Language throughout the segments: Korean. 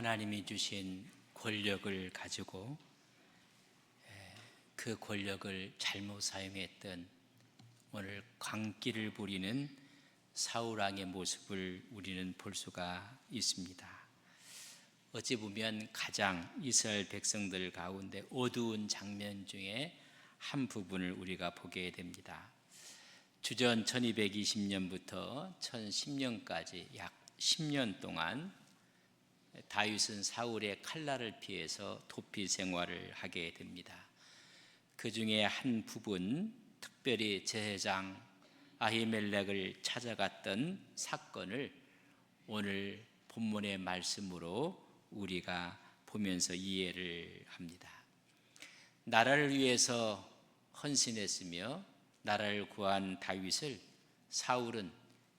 하나님이 주신 권력을 가지고 그 권력을 잘못 사용했던 오늘 광기를 부리는 사울왕의 모습을 우리는 볼 수가 있습니다. 어찌 보면 가장 이스라엘 백성들 가운데 어두운 장면 중에 한 부분을 우리가 보게 됩니다. 주전 1220년부터 1010년까지 약 10년 동안 다윗은 사울의 칼날을 피해서 도피 생활을 하게 됩니다. 그 중에 한 부분, 특별히 제사장 아히멜렉을 찾아갔던 사건을 오늘 본문의 말씀으로 우리가 보면서 이해를 합니다. 나라를 위해서 헌신했으며 나라를 구한 다윗을 사울은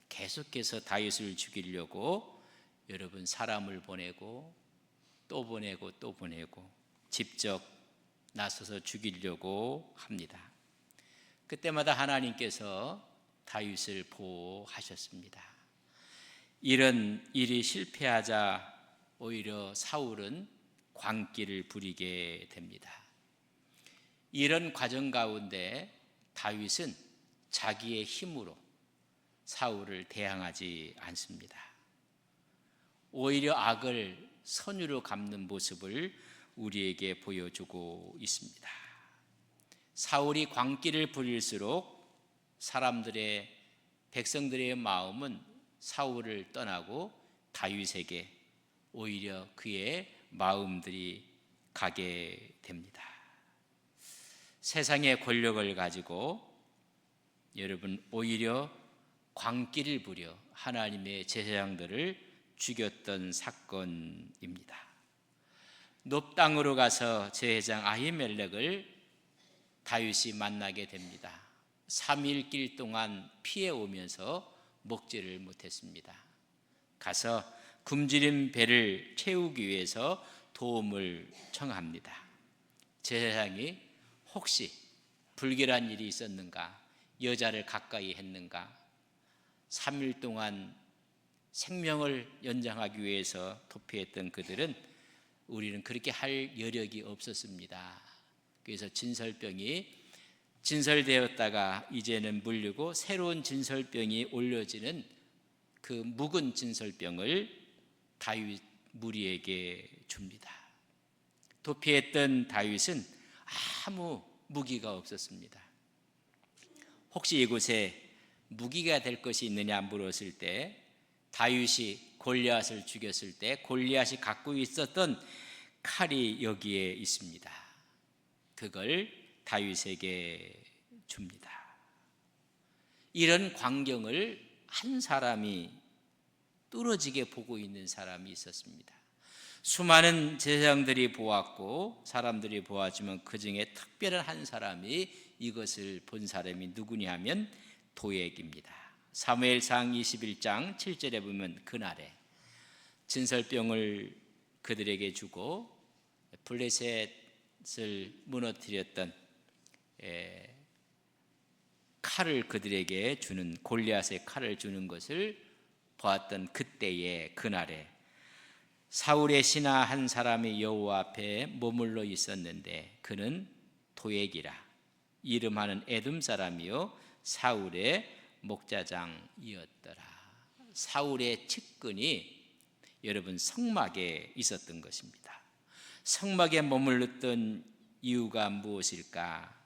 계속해서 다윗을 죽이려고 여러분 사람을 보내고 또 보내고 또 보내고 직접 나서서 죽이려고 합니다. 그때마다 하나님께서 다윗을 보호하셨습니다. 이런 일이 실패하자 오히려 사울은 광기를 부리게 됩니다. 이런 과정 가운데 다윗은 자기의 힘으로 사울을 대항하지 않습니다. 오히려 악을 선유로 갚는 모습을 우리에게 보여주고 있습니다. 사울이 광기를 부릴수록 사람들의 백성들의 마음은 사울을 떠나고 다윗에게 오히려 그의 마음들이 가게 됩니다. 세상의 권력을 가지고 여러분 오히려 광기를 부려 하나님의 제사장들을 죽였던 사건입니다. 높 땅으로 가서 제사장 아히멜렉을 다윗이 만나게 됩니다. 3일 길 동안 피해 오면서 먹지를 못했습니다. 가서 굶주린 배를 채우기 위해서 도움을 청합니다. 제사장이 혹시 불결한 일이 있었는가? 여자를 가까이 했는가? 3일 동안 생명을 연장하기 위해서 도피했던 그들은 우리는 그렇게 할 여력이 없었습니다. 그래서 진설병이 진설되었다가 이제는 물리고 새로운 진설병이 올려지는 그 묵은 진설병을 다윗 무리에게 줍니다. 도피했던 다윗은 아무 무기가 없었습니다. 혹시 이곳에 무기가 될 것이 있느냐 물었을 때 다윗이 골리앗을 죽였을 때 골리앗이 갖고 있었던 칼이 여기에 있습니다. 그걸 다윗에게 줍니다. 이런 광경을 한 사람이 뚫어지게 보고 있는 사람이 있었습니다. 수많은 제사장들이 보았고 사람들이 보았지만 그 중에 특별한 한 사람이 이것을 본 사람이 누구냐 하면 도액입니다. 사무엘상 21장 7절에 보면 그날에 진설병을 그들에게 주고 블레셋을 무너뜨렸던 칼을 그들에게 주는 골리앗의 칼을 주는 것을 보았던 그때의 그날에 사울의 신하 한 사람이 여호와 앞에 머물러 있었는데 그는 도액이라 이름하는 에돔 사람이요 사울의 목자장이었더라. 사울의 측근이 여러분 성막에 있었던 것입니다. 성막에 머물렀던 이유가 무엇일까?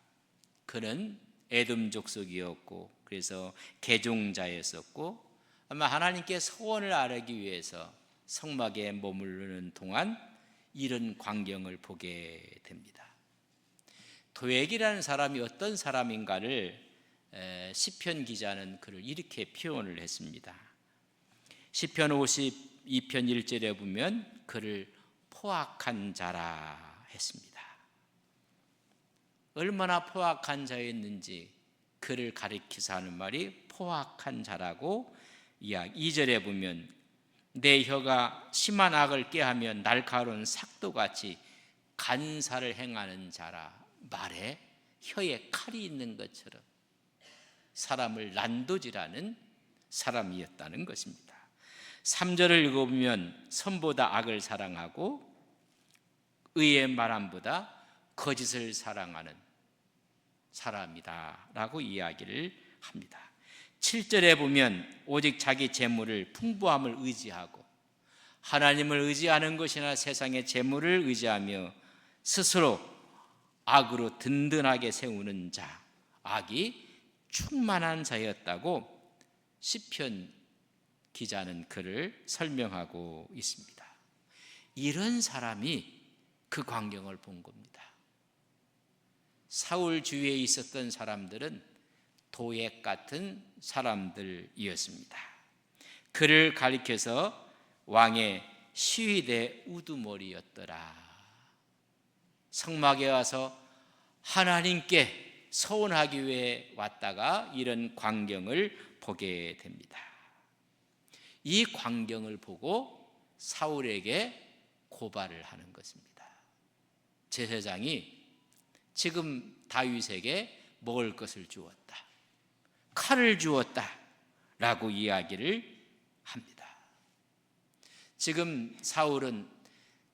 그는 에돔 족속이었고 그래서 개종자였었고 아마 하나님께 소원을 아뢰기 위해서 성막에 머무르는 동안 이런 광경을 보게 됩니다. 도액이라는 사람이 어떤 사람인가를 시편 기자는 그를 이렇게 표현을 했습니다. 시편 52편 1절에 보면 그를 포악한 자라 했습니다. 얼마나 포악한 자였는지 그를 가리켜서 하는 말이 포악한 자라고 이야기 2절에 보면 내 혀가 심한 악을 깨하면 날카로운 삭도같이 간사를 행하는 자라 말에 혀에 칼이 있는 것처럼 사람을 난도질하는 사람이었다는 것입니다. 3절을 읽어보면 선보다 악을 사랑하고 의의 말함보다 거짓을 사랑하는 사람이다라고 이야기를 합니다. 7절에 보면 오직 자기 재물을 풍부함을 의지하고 하나님을 의지하는 것이나 세상의 재물을 의지하며 스스로 악으로 든든하게 세우는 자, 악이 충만한 자였다고 시편 기자는 그를 설명하고 있습니다. 이런 사람이 그 광경을 본 겁니다. 사울 주위에 있었던 사람들은 도액 같은 사람들이었습니다. 그를 가리켜서 왕의 시위대 우두머리였더라. 성막에 와서 하나님께 서원하기 위해 왔다가 이런 광경을 보게 됩니다. 이 광경을 보고 사울에게 고발을 하는 것입니다. 제사장이 지금 다윗에게 먹을 것을 주었다. 칼을 주었다. 라고 이야기를 합니다. 지금 사울은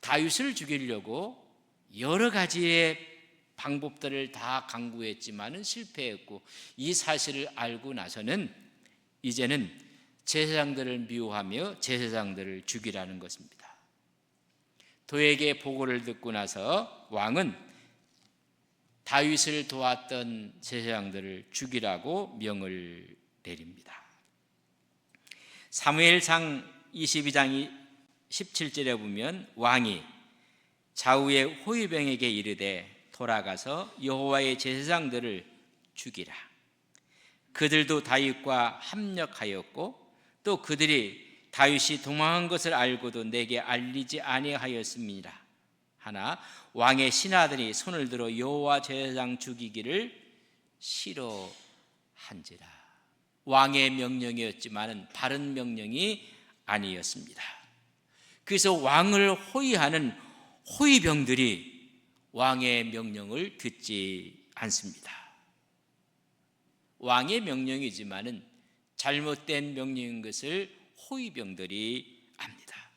다윗을 죽이려고 여러 가지의 방법들을 다 강구했지만은 실패했고 이 사실을 알고 나서는 이제는 제사장들을 미워하며 제사장들을 죽이라는 것입니다. 도에게 보고를 듣고 나서 왕은 다윗을 도왔던 제사장들을 죽이라고 명을 내립니다. 사무엘상 22장 17절에 보면 왕이 좌우의 호위병에게 이르되 돌아가서 여호와의 제사장들을 죽이라. 그들도 다윗과 합력하였고 또 그들이 다윗이 도망한 것을 알고도 내게 알리지 아니하였습니다. 하나 왕의 신하들이 손을 들어 여호와 제사장 죽이기를 싫어한지라. 왕의 명령이었지만은 바른 명령이 아니었습니다. 그래서 왕을 호위하는 호위병들이 왕의 명령을 듣지 않습니다. 왕의 명령이지만은 잘못된 명령인 것을 호위병들이 압니다.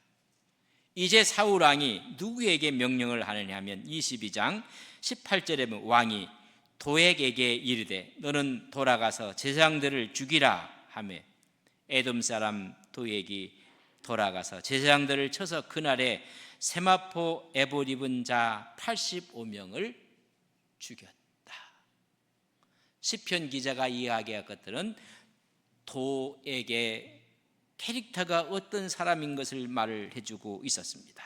이제 사울 왕이 누구에게 명령을 하느냐 하면 22장 18절에 보면 왕이 도액에게 이르되 너는 돌아가서 제사장들을 죽이라 하며 에돔 사람 도액이 돌아가서 제사장들을 쳐서 그날에 세마포 에봇 입은 자 85명을 죽였다. 시편 기자가 이야기할 것들은 도에게 캐릭터가 어떤 사람인 것을 말을 해주고 있었습니다.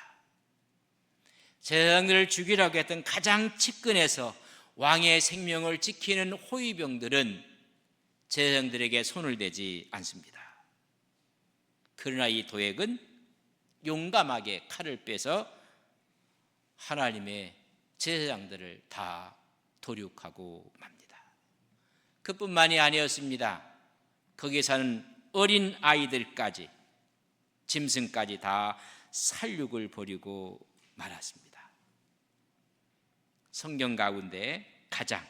제사장들을 죽이라고 했던 가장 측근에서 왕의 생명을 지키는 호위병들은 제사장들에게 손을 대지 않습니다. 그러나 이 도액은 용감하게 칼을 빼서 하나님의 제사장들을 다 도륙하고 맙니다. 그뿐만이 아니었습니다. 거기에 사는 어린 아이들까지 짐승까지 다 살육을 벌이고 말았습니다. 성경 가운데 가장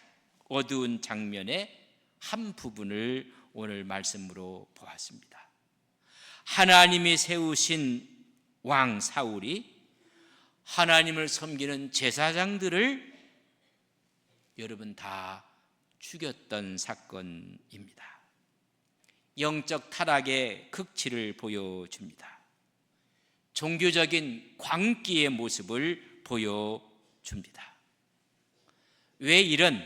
어두운 장면의 한 부분을 오늘 말씀으로 보았습니다. 하나님이 세우신 왕 사울이 하나님을 섬기는 제사장들을 여러분 다 죽였던 사건입니다. 영적 타락의 극치를 보여줍니다. 종교적인 광기의 모습을 보여줍니다. 왜 이런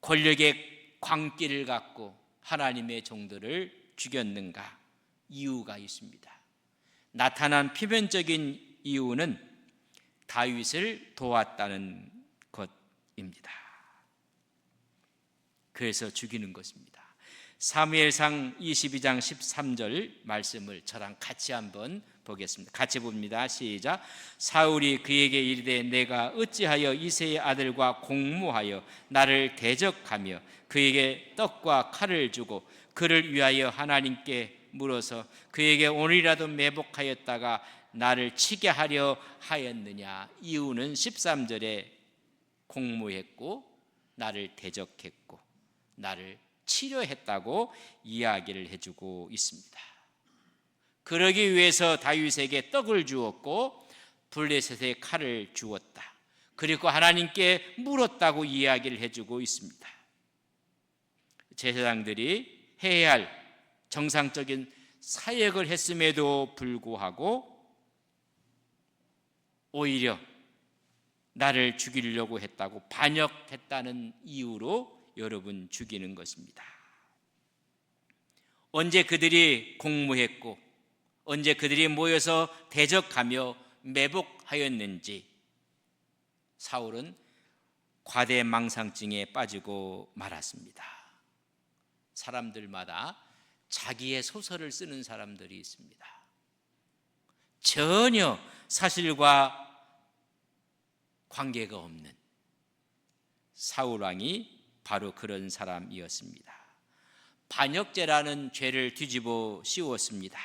권력의 광기를 갖고 하나님의 종들을 죽였는가? 이유가 있습니다. 나타난 표면적인 이유는 다윗을 도왔다는 것입니다. 그래서 죽이는 것입니다. 사무엘상 22장 13절 말씀을 저랑 같이 한번 보겠습니다. 같이 봅니다. 시작. 사울이 그에게 이르되 내가 어찌하여 이세의 아들과 공모하여 나를 대적하며 그에게 떡과 칼을 주고 그를 위하여 하나님께 물어서 그에게 오늘이라도 매복하였다가 나를 치게 하려 하였느냐 이유는 13절에 공모했고 나를 대적했고 나를 치료했다고 이야기를 해주고 있습니다. 그러기 위해서 다윗에게 떡을 주었고 블레셋에 칼을 주었다. 그리고 하나님께 물었다고 이야기를 해주고 있습니다. 제사장들이 해야 할 정상적인 사역을 했음에도 불구하고 오히려 나를 죽이려고 했다고 반역했다는 이유로 여러분 죽이는 것입니다. 언제 그들이 공모했고 언제 그들이 모여서 대적하며 매복하였는지 사울은 과대망상증에 빠지고 말았습니다. 사람들마다 자기의 소설을 쓰는 사람들이 있습니다. 전혀 사실과 관계가 없는 사울 왕이 바로 그런 사람이었습니다. 반역죄라는 죄를 뒤집어 씌웠습니다.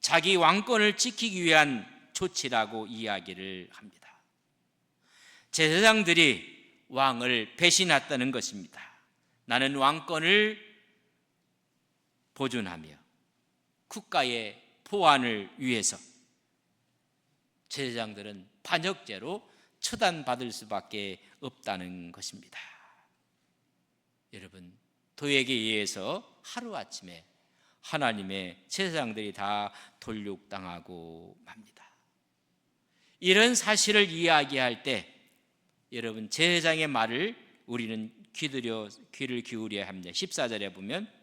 자기 왕권을 지키기 위한 조치라고 이야기를 합니다. 제사장들이 왕을 배신했다는 것입니다. 나는 왕권을 보존하며 국가의 보안을 위해서 제사장들은 반역죄로 처단받을 수밖에 없다는 것입니다. 여러분, 도에게 의해서 하루아침에 하나님의 제사장들이 다 돌육당하고 맙니다. 이런 사실을 이야기할 때 여러분 제사장의 말을 우리는 귀들여 귀를 기울여야 합니다. 14절에 보면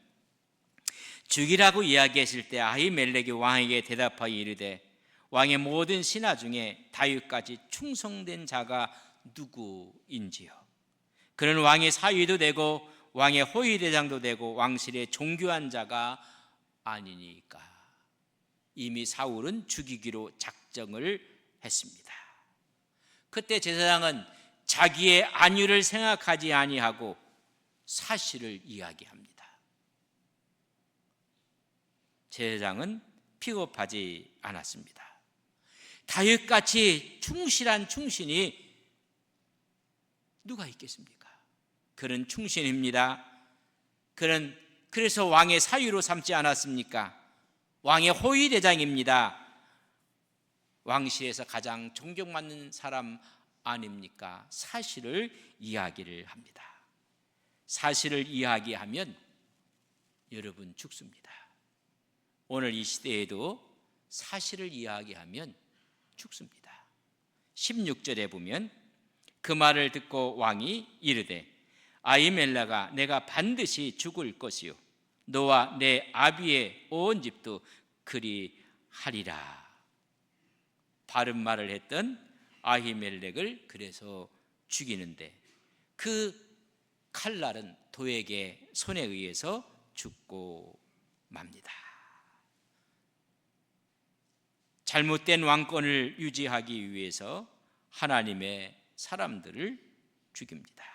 죽이라고 이야기했을 때 아히멜렉이 왕에게 대답하여 이르되 왕의 모든 신하 중에 다윗까지 충성된 자가 누구인지요? 그는 왕의 사위도 되고 왕의 호위 대장도 되고 왕실의 종교한 자가 아니니까. 이미 사울은 죽이기로 작정을 했습니다. 그때 제사장은 자기의 안위를 생각하지 아니하고 사실을 이야기합니다. 제사장은 픽업하지 않았습니다. 다윗같이 충실한 충신이 누가 있겠습니까? 그는 충신입니다. 그는 그래서 왕의 사유로 삼지 않았습니까? 왕의 호위 대장입니다. 왕실에서 가장 존경받는 사람 아닙니까? 사실을 이야기를 합니다. 사실을 이야기하면 여러분 죽습니다. 오늘 이 시대에도 사실을 이야기하면 죽습니다. 16절에 보면 그 말을 듣고 왕이 이르되 아이멜라가 내가 반드시 죽을 것이요 너와 내 아비의 온 집도 그리 하리라. 바른 말을 했던 아히멜렉을 그래서 죽이는데 그 칼날은 도에게 손에 의해서 죽고 맙니다. 잘못된 왕권을 유지하기 위해서 하나님의 사람들을 죽입니다.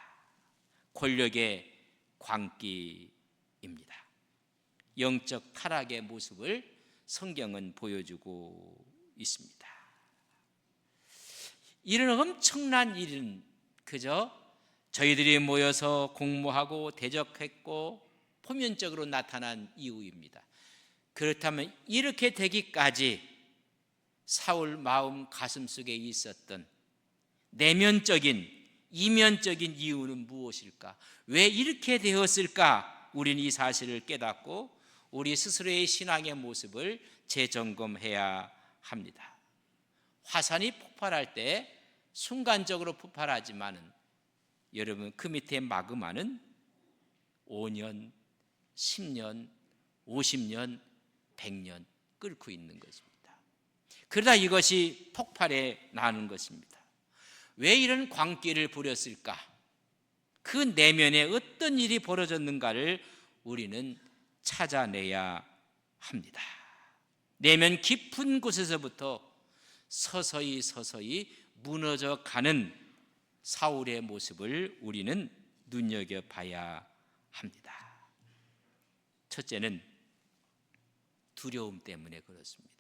권력의 광기입니다. 영적 타락의 모습을 성경은 보여주고 있습니다. 이런 엄청난 일은 그저 저희들이 모여서 공모하고 대적했고 표면적으로 나타난 이유입니다. 그렇다면 이렇게 되기까지 사울 마음 가슴 속에 있었던 내면적인 이면적인 이유는 무엇일까? 왜 이렇게 되었을까? 우리는 이 사실을 깨닫고 우리 스스로의 신앙의 모습을 재점검해야 합니다. 화산이 폭발할 때 순간적으로 폭발하지만은 여러분 그 밑에 마그마는 5년, 10년, 50년, 100년 끓고 있는 것입니다. 그러다 이것이 폭발해 나는 것입니다. 왜 이런 광기를 부렸을까? 그 내면에 어떤 일이 벌어졌는가를 우리는 찾아내야 합니다. 내면 깊은 곳에서부터 서서히 서서히 무너져 가는 사울의 모습을 우리는 눈여겨 봐야 합니다. 첫째는 두려움 때문에 그렇습니다.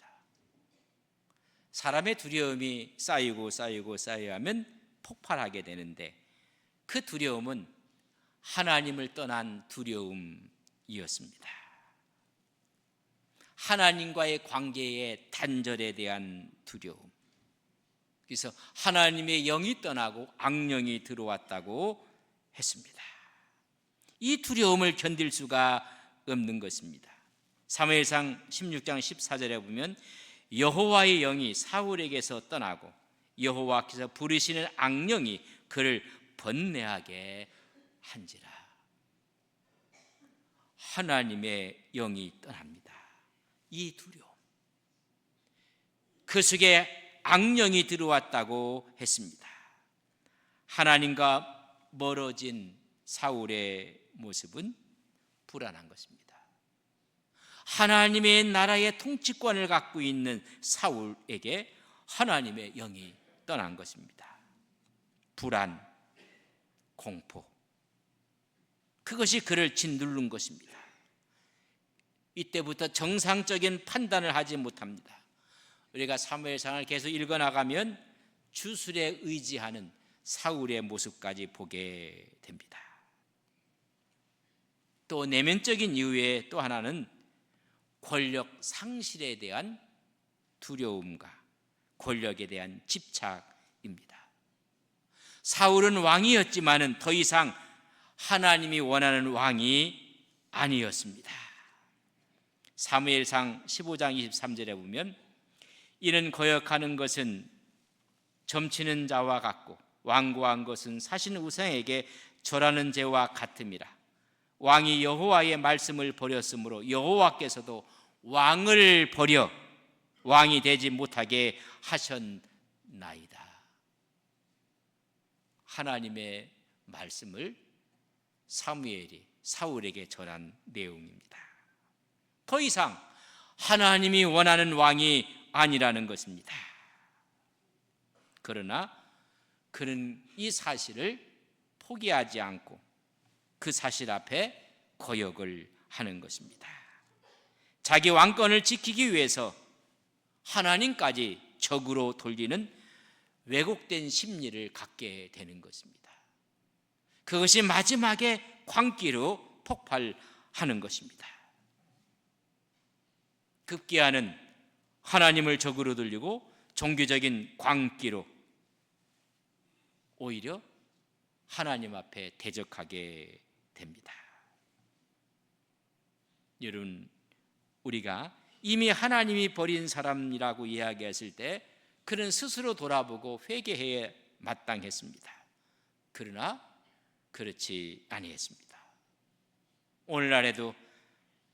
사람의 두려움이 쌓이고 쌓이고 쌓여하면 폭발하게 되는데 그 두려움은 하나님을 떠난 두려움이었습니다. 하나님과의 관계의 단절에 대한 두려움. 그래서 하나님의 영이 떠나고 악령이 들어왔다고 했습니다. 이 두려움을 견딜 수가 없는 것입니다. 사무엘상 16장 14절에 보면 여호와의 영이 사울에게서 떠나고 여호와께서 부르시는 악령이 그를 번뇌하게 한지라. 하나님의 영이 떠납니다. 이 두려움. 그 속에 악령이 들어왔다고 했습니다. 하나님과 멀어진 사울의 모습은 불안한 것입니다. 하나님의 나라의 통치권을 갖고 있는 사울에게 하나님의 영이 떠난 것입니다. 불안, 공포. 그것이 그를 짓누른 것입니다. 이때부터 정상적인 판단을 하지 못합니다. 우리가 사무엘상을 계속 읽어 나가면 주술에 의지하는 사울의 모습까지 보게 됩니다. 또 내면적인 이유의 또 하나는 권력 상실에 대한 두려움과 권력에 대한 집착입니다. 사울은 왕이었지만은 더 이상 하나님이 원하는 왕이 아니었습니다. 사무엘상 15장 23절에 보면 이는 거역하는 것은 점치는 자와 같고 완고한 것은 사신 우상에게 절하는 죄와 같음이라. 왕이 여호와의 말씀을 버렸으므로 여호와께서도 왕을 버려 왕이 되지 못하게 하셨나이다. 하나님의 말씀을 사무엘이 사울에게 전한 내용입니다. 더 이상 하나님이 원하는 왕이 아니라는 것입니다. 그러나 그는 이 사실을 포기하지 않고 그 사실 앞에 거역을 하는 것입니다. 자기 왕권을 지키기 위해서 하나님까지 적으로 돌리는 왜곡된 심리를 갖게 되는 것입니다. 그것이 마지막에 광기로 폭발하는 것입니다. 급기야는 하나님을 적으로 돌리고 종교적인 광기로 오히려 하나님 앞에 대적하게 됩니다. 여러분, 우리가 이미 하나님이 버린 사람이라고 이야기했을 때 그는 스스로 돌아보고 회개해야 마땅했습니다. 그러나 그렇지 아니했습니다. 오늘날에도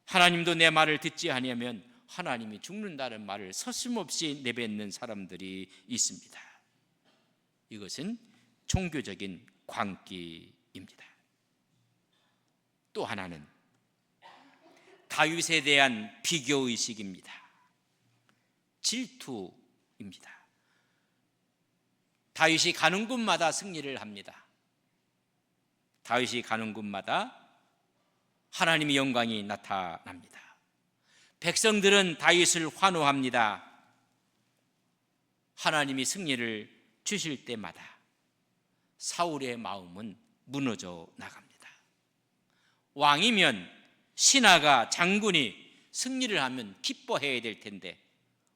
하나님도 내 말을 듣지 아니하면 하나님이 죽는다는 말을 서슴없이 내뱉는 사람들이 있습니다. 이것은 종교적인 광기입니다. 또 하나는 다윗에 대한 비교 의식입니다. 질투입니다. 다윗이 가는 곳마다 승리를 합니다. 다윗이 가는 곳마다 하나님의 영광이 나타납니다. 백성들은 다윗을 환호합니다. 하나님이 승리를 주실 때마다 사울의 마음은 무너져 나갑니다. 왕이면 신하가 장군이 승리를 하면 기뻐해야 될 텐데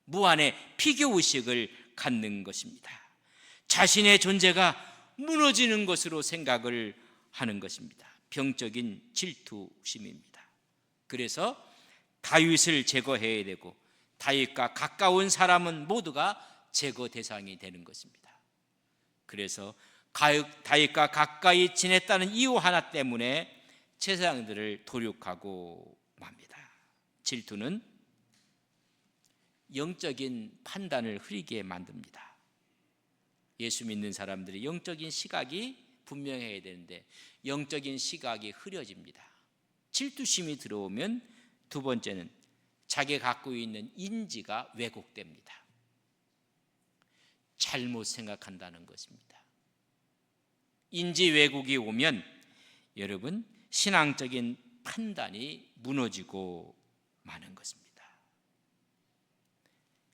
무한의 피교 의식을 갖는 것입니다. 자신의 존재가 무너지는 것으로 생각을 하는 것입니다. 병적인 질투심입니다. 그래서 다윗을 제거해야 되고 다윗과 가까운 사람은 모두가 제거 대상이 되는 것입니다. 그래서 다윗과 가까이 지냈다는 이유 하나 때문에 세상들을 도륙하고 맙니다. 질투는 영적인 판단을 흐리게 만듭니다. 예수 믿는 사람들이 영적인 시각이 분명해야 되는데 영적인 시각이 흐려집니다. 질투심이 들어오면 두 번째는 자기가 갖고 있는 인지가 왜곡됩니다. 잘못 생각한다는 것입니다. 인지 왜곡이 오면 여러분 신앙적인 판단이 무너지고 마는 것입니다.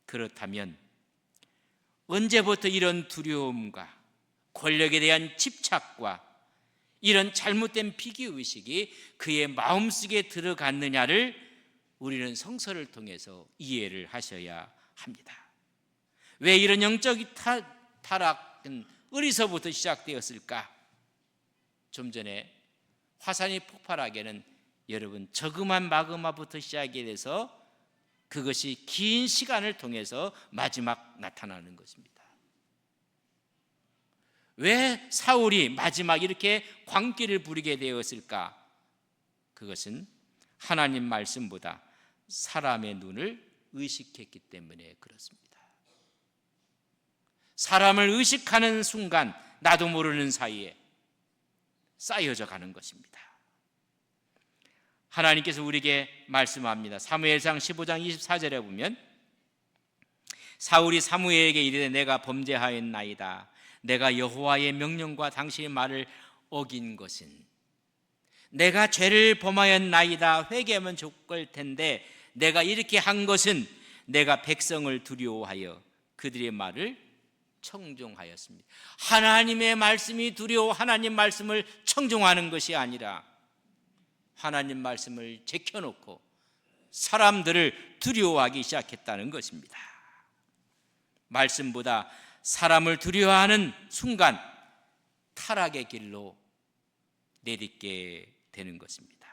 그렇다면 언제부터 이런 두려움과 권력에 대한 집착과 이런 잘못된 비교 의식이 그의 마음속에 들어갔느냐를 우리는 성서를 통해서 이해를 하셔야 합니다. 왜 이런 영적 타, 타락은 어디서부터 시작되었을까? 좀 전에 화산이 폭발하기에는 여러분 저금한 마그마부터 시작이 돼서 그것이 긴 시간을 통해서 마지막 나타나는 것입니다. 왜 사울이 마지막 이렇게 광기를 부리게 되었을까? 그것은 하나님 말씀보다 사람의 눈을 의식했기 때문에 그렇습니다. 사람을 의식하는 순간 나도 모르는 사이에 쌓여져 가는 것입니다. 하나님께서 우리에게 말씀합니다. 사무엘상 15장 24절에 보면 사울이 사무엘에게 이르되 내가 범죄하였나이다. 내가 여호와의 명령과 당신의 말을 어긴 것은 내가 죄를 범하였나이다. 회개하면 좋을 텐데 내가 이렇게 한 것은 내가 백성을 두려워하여 그들의 말을 청종하였습니다. 하나님의 말씀이 두려워 하나님 말씀을 청종하는 것이 아니라 하나님 말씀을 제켜놓고 사람들을 두려워하기 시작했다는 것입니다. 말씀보다 사람을 두려워하는 순간 타락의 길로 내딛게 되는 것입니다.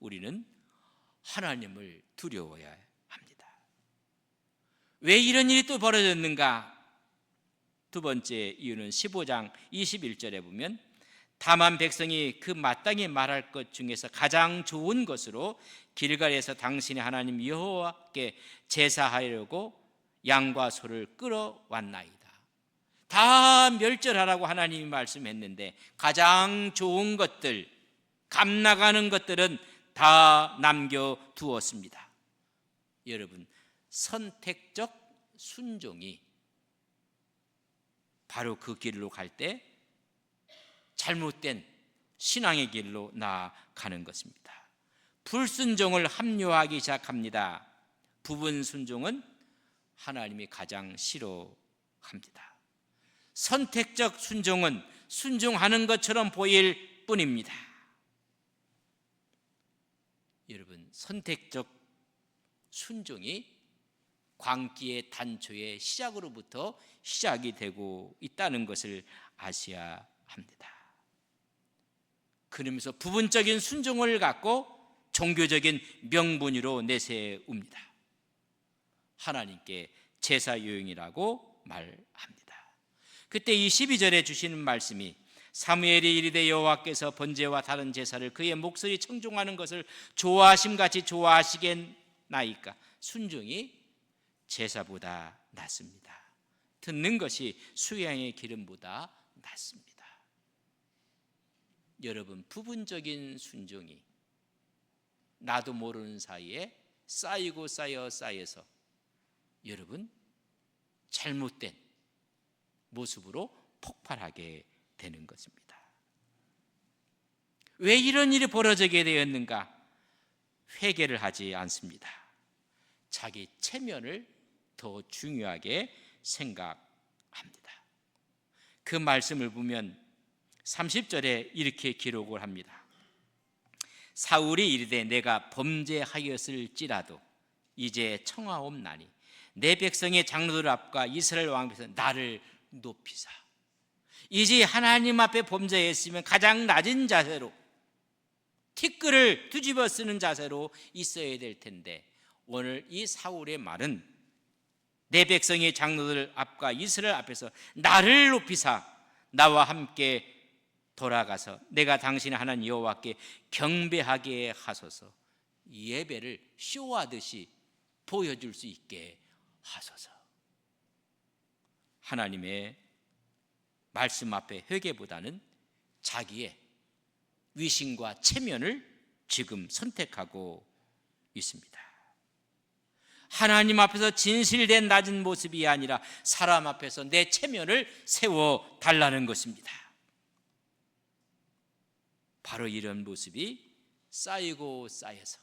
우리는 하나님을 두려워해야 합니다. 왜 이런 일이 또 벌어졌는가? 두 번째 이유는 15장 21절에 보면 다만 백성이 그 마땅히 말할 것 중에서 가장 좋은 것으로 길갈에서 당신의 하나님 여호와께 제사하려고 양과 소를 끌어왔나이다. 다 멸절하라고 하나님이 말씀했는데 가장 좋은 것들, 감 나가는 것들은 다 남겨 두었습니다. 여러분, 선택적 순종이 바로 그 길로 갈 때 잘못된 신앙의 길로 나아가는 것입니다. 불순종을 합류하기 시작합니다. 부분 순종은 하나님이 가장 싫어합니다. 선택적 순종은 순종하는 것처럼 보일 뿐입니다. 여러분, 선택적 순종이 광기의 단초의 시작으로부터 시작이 되고 있다는 것을 아셔야 합니다. 그러면서 부분적인 순종을 갖고 종교적인 명분으로 내세웁니다. 하나님께 제사 요용이라고 말합니다. 그때 이 12절에 주시는 말씀이 사무엘이 이르되 여호와께서 번제와 다른 제사를 그의 목소리 청종하는 것을 좋아하심 같이 좋아하시겠나이까 순종이 제사보다 낫습니다. 듣는 것이 수양의 기름보다 낫습니다. 여러분 부분적인 순종이 나도 모르는 사이에 쌓이고 쌓여 쌓여서 여러분 잘못된 모습으로 폭발하게 되는 것입니다. 왜 이런 일이 벌어지게 되었는가? 회개를 하지 않습니다. 자기 체면을 더 중요하게 생각합니다. 그 말씀을 보면 30절에 이렇게 기록을 합니다. 사울이 이르되 내가 범죄하였을지라도 이제 청하옵나니 내 백성의 장로들 앞과 이스라엘 왕 앞에서 나를 높이사 이제 하나님 앞에 범죄했으면 가장 낮은 자세로 티끌을 뒤집어 쓰는 자세로 있어야 될 텐데 오늘 이 사울의 말은 내 백성의 장로들 앞과 이스라엘 앞에서 나를 높이사 나와 함께 돌아가서 내가 당신의 하나님 여호와께 경배하게 하소서 예배를 쇼하듯이 보여줄 수 있게 하소서 하나님의 말씀 앞에 회개보다는 자기의 위신과 체면을 지금 선택하고 있습니다. 하나님 앞에서 진실된 낮은 모습이 아니라 사람 앞에서 내 체면을 세워 달라는 것입니다. 바로 이런 모습이 쌓이고 쌓여서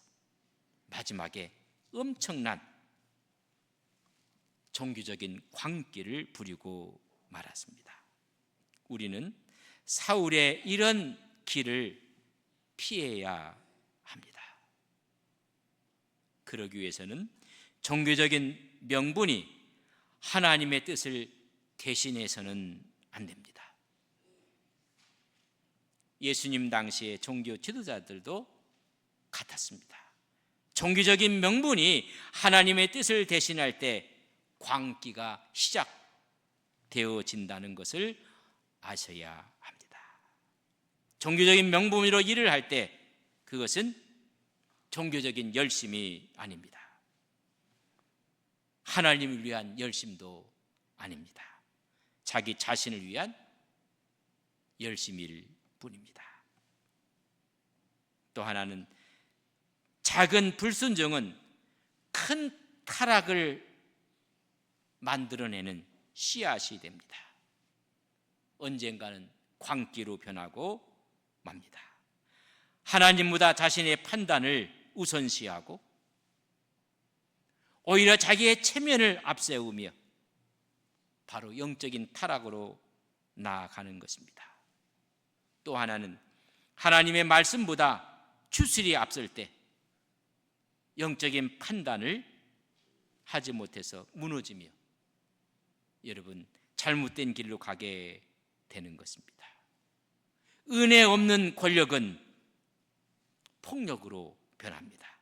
마지막에 엄청난 종교적인 광기를 부리고 말았습니다. 우리는 사울의 이런 길을 피해야 합니다. 그러기 위해서는 종교적인 명분이 하나님의 뜻을 대신해서는 안 됩니다. 예수님 당시의 종교 지도자들도 같았습니다. 종교적인 명분이 하나님의 뜻을 대신할 때 광기가 시작되어진다는 것을 아셔야 합니다. 종교적인 명분으로 일을 할 때 그것은 종교적인 열심이 아닙니다. 하나님을 위한 열심도 아닙니다. 자기 자신을 위한 열심일 뿐입니다. 또 하나는 작은 불순종은 큰 타락을 만들어내는 씨앗이 됩니다. 언젠가는 광기로 변하고 맙니다. 하나님보다 자신의 판단을 우선시하고 오히려 자기의 체면을 앞세우며 바로 영적인 타락으로 나아가는 것입니다. 또 하나는 하나님의 말씀보다 추슬이 앞설 때 영적인 판단을 하지 못해서 무너지며 여러분 잘못된 길로 가게 되는 것입니다. 은혜 없는 권력은 폭력으로 변합니다.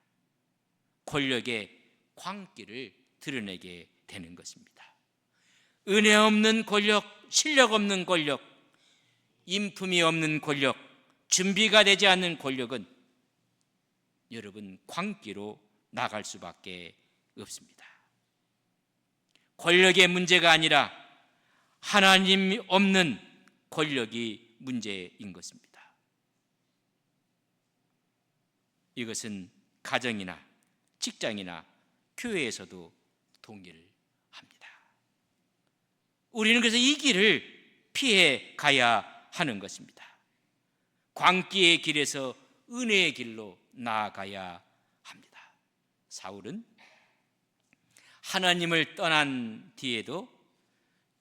권력의 광기를 드러내게 되는 것입니다. 은혜 없는 권력, 실력 없는 권력, 인품이 없는 권력, 준비가 되지 않는 권력은 여러분 광기로 나갈 수밖에 없습니다. 권력의 문제가 아니라 하나님이 없는 권력이 문제인 것입니다. 이것은 가정이나 직장이나 교회에서도 동의를 합니다. 우리는 그래서 이 길을 피해 가야 하는 것입니다. 광기의 길에서 은혜의 길로 나아가야 합니다. 사울은 하나님을 떠난 뒤에도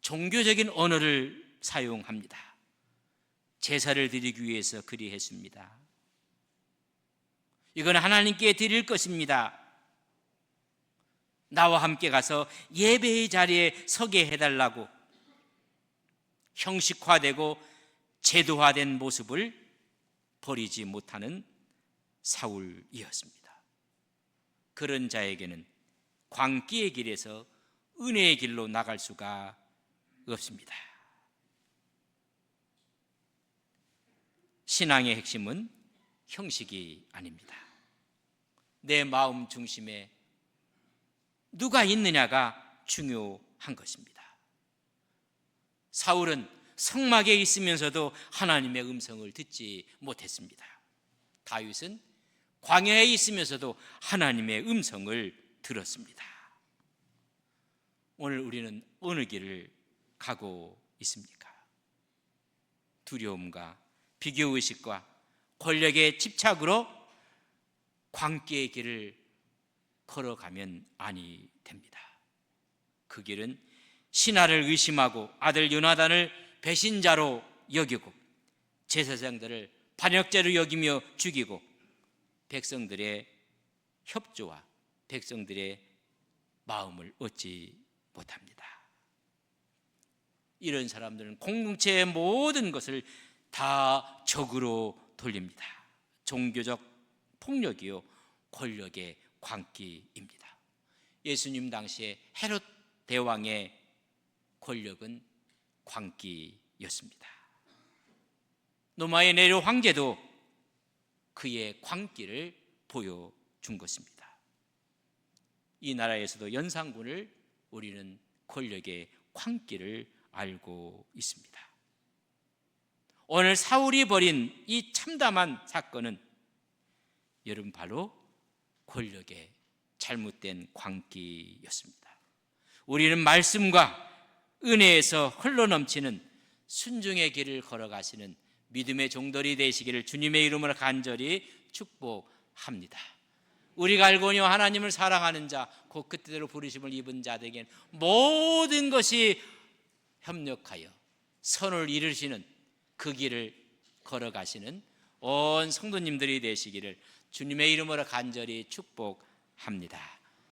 종교적인 언어를 사용합니다. 제사를 드리기 위해서 그리했습니다. 이건 하나님께 드릴 것입니다. 나와 함께 가서 예배의 자리에 서게 해달라고 형식화되고 제도화된 모습을 버리지 못하는 사울이었습니다. 그런 자에게는 광기의 길에서 은혜의 길로 나갈 수가 없습니다. 신앙의 핵심은 형식이 아닙니다. 내 마음 중심에 누가 있느냐가 중요한 것입니다. 사울은 성막에 있으면서도 하나님의 음성을 듣지 못했습니다. 다윗은 광야에 있으면서도 하나님의 음성을 들었습니다. 오늘 우리는 어느 길을 가고 있습니까? 두려움과 비교의식과 권력의 집착으로 광기의 길을 걸어가면 아니 됩니다. 그 길은 신하를 의심하고 아들 요나단을 배신자로 여기고 제사장들을 반역죄로 여기며 죽이고 백성들의 협조와 백성들의 마음을 얻지 못합니다. 이런 사람들은 공동체의 모든 것을 다 적으로 돌립니다. 종교적 폭력이요 권력의 광기입니다. 예수님 당시에 헤롯 대왕의 권력은 광기였습니다. 노마의 네로 황제도 그의 광기를 보여준 것입니다. 이 나라에서도 연산군을 우리는 권력의 광기를 알고 있습니다. 오늘 사울이 벌인 이 참담한 사건은 여러분 바로 권력의 잘못된 광기였습니다. 우리는 말씀과 은혜에서 흘러넘치는 순종의 길을 걸어가시는 믿음의 종들이 되시기를 주님의 이름으로 간절히 축복합니다. 우리가 알고니 하나님을 사랑하는 자, 곧 그때대로 부르심을 입은 자들에게는 모든 것이 협력하여 선을 이루시는 그 길을 걸어가시는 온 성도님들이 되시기를 주님의 이름으로 간절히 축복합니다. 합니다.